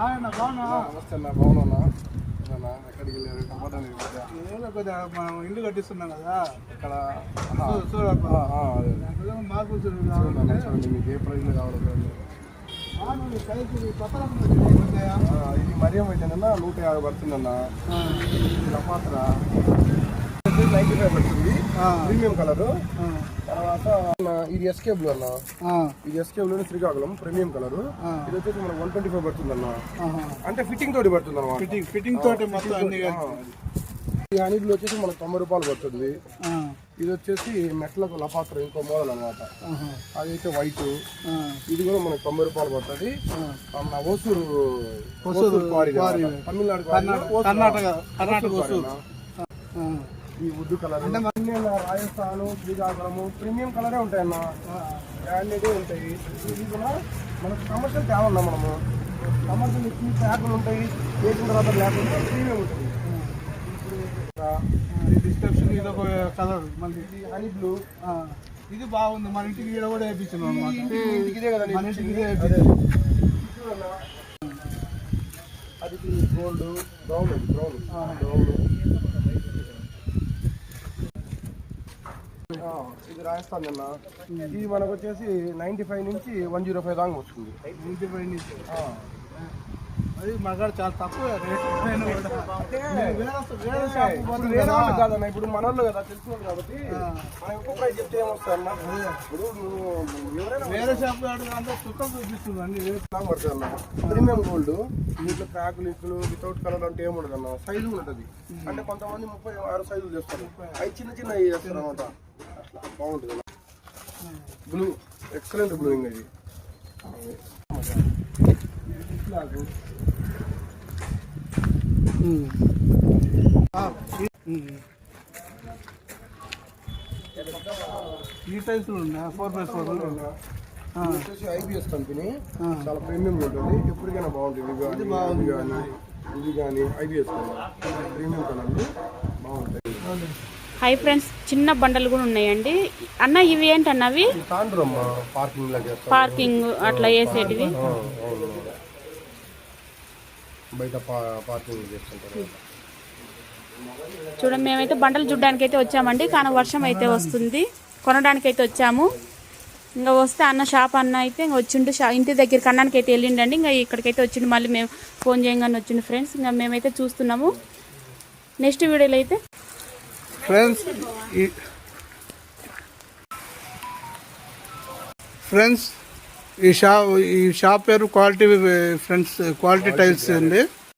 నమస్తే అన్న బాగున్నా ఎక్కడికి వెళ్ళారు టమాటాలు ఏదో కొద్దిగా మనం ఇల్లు కట్టిస్తున్నాం కదా ఇక్కడ మార్పు అదే చూడండి మీకు ఏ ప్రైజ్లో కావాలో ఇది మరియం అయితేనన్నా నూట యాభై పడుతుందన్న మాత్రం టమాటర నైంటీ ఫైవ్ పడుతుంది ప్రీమియం కలర్. తర్వాత ఇది ఎస్కే బ్లూ అన్న. ఇది SK blue Srikakulam premium colour. ఇది వచ్చేసి మనకు వన్ ట్వంటీ ఫైవ్ పడుతుంది అన్న. అంటే ఫిట్టింగ్ తోటి పడుతుంది అన్నమాట ఫిట్టింగ్ ఫిట్టింగ్ తోటి మొత్తం అన్ని కలిపి. ఈ హనీ బ్లూ వచ్చేసి మనకు తొంభై రూపాయలు పడుతుంది. ఇది వచ్చేసి మెట్లకు లపాత్ర ఇంకో మోడల్ అనమాట అదైతే వైట్ ఇది కూడా మనకు తొంభై రూపాయలు పడుతుంది. మన ఓసూరు ఓసూరు. తమిళనాడు. కర్ణాటక. కర్ణాటక అన్న. ఈ వుడ్ కలర్. అంటే రాజస్థాన్ శ్రీకాకుళము ప్రీమియం కలరే ఉంటాయన్న బ్రాండెడ్ ఉంటాయి. ఇది కూడా మనకు కమర్షియల్ తేవన్నా మనము? కమర్షియల్ ఇచ్చి ప్యాకులు ఉంటాయి. వేసిన తర్వాత లేకుండా ప్రీమియం ఉంటుంది. డిస్క్రిప్షన్ ఇది ఒక కలర్. మళ్ళీ ఇది హనీ బ్లూ. ఇది బాగుంది. మన ఇంటికి కూడా వేయించినాం అనమాట ఇంటికి ఇదే కదా మన ఇంటికి ఇదే అదే. చూడన్నా. అది గోల్డ్ బ్రౌన్ అది బ్రౌన్ బ్రౌన్ ఇది రాజస్థాన్ అన్న. ఇది మనకు వచ్చేసి నైన్టీ ఫైవ్ నుంచి వన్ జీరో ఫైవ్ దాకా వస్తుంది. ఇంటి పై నుంచి. అది మగాడు చాలా తక్కువ కాదన్న ఇప్పుడు మన వాళ్ళు కదా తెలిసిన కాబట్టి. మనం ఎక్కువ ప్రైస్ చెప్తే ఏమొస్తాయన్న? ఇప్పుడు ఎవరైనా వేరే షాప్ చుక్కలు చూపిస్తుంది నాకు పడుతుంది అన్న. ప్రీమియం గోల్డ్ దీంట్లో క్రాకులు ఇక్కులు వితౌట్ కలర్ అంటే ఏముండదు అన్న సైజు ఉంటుంది అంటే కొంతమంది ముప్పై ఆరు సైజులు చేస్తారు. అవి చిన్న చిన్న చేస్తారు అనమాట అట్లా బాగుంటుంది. బ్లూ ఎక్సలెంట్ బ్లూ ఇంకా ఇది ఈ టైప్స్ ఫోర్ బై ఫోర్ వచ్చేసి ఐబిఎస్ కంపెనీ చాలా ప్రీమియం ఉంటుంది ఎప్పటికైనా బాగుంటుంది ఇది కానీ బాగుంది కానీ ఇది కానీ ఐబిఎస్ ప్రీమియం కలర్ బాగుంటాయి హాయ్ ఫ్రెండ్స్ చిన్న బండలు కూడా ఉన్నాయండి. అన్న ఇవి ఏంటన్న అవి పార్కింగ్ అట్లా వేసేటివి చూడండి మేమైతే బండలు చూడడానికి అయితే వచ్చామండి కానీ వర్షం అయితే వస్తుంది. కొనడానికి అయితే వచ్చాము. ఇంకా వస్తే అన్న షాప్ అన్న అయితే ఇంకా వచ్చిండు షా ఇంటి దగ్గర కన్నానికి అయితే వెళ్ళిండండి. ఇంకా ఇక్కడికైతే వచ్చిండు మళ్ళీ మేము ఫోన్ చేయగానే వచ్చిండు ఫ్రెండ్స్. ఇంకా మేమైతే చూస్తున్నాము. నెక్స్ట్ వీడియోలో అయితే ఫ్రెండ్స్ ఈ ఫ్రెండ్స్ ఈ షాప్ ఈ షాప్ పేరు క్వాలిటీ ఫ్రెండ్స్ క్వాలిటీ టైల్స్ అండి.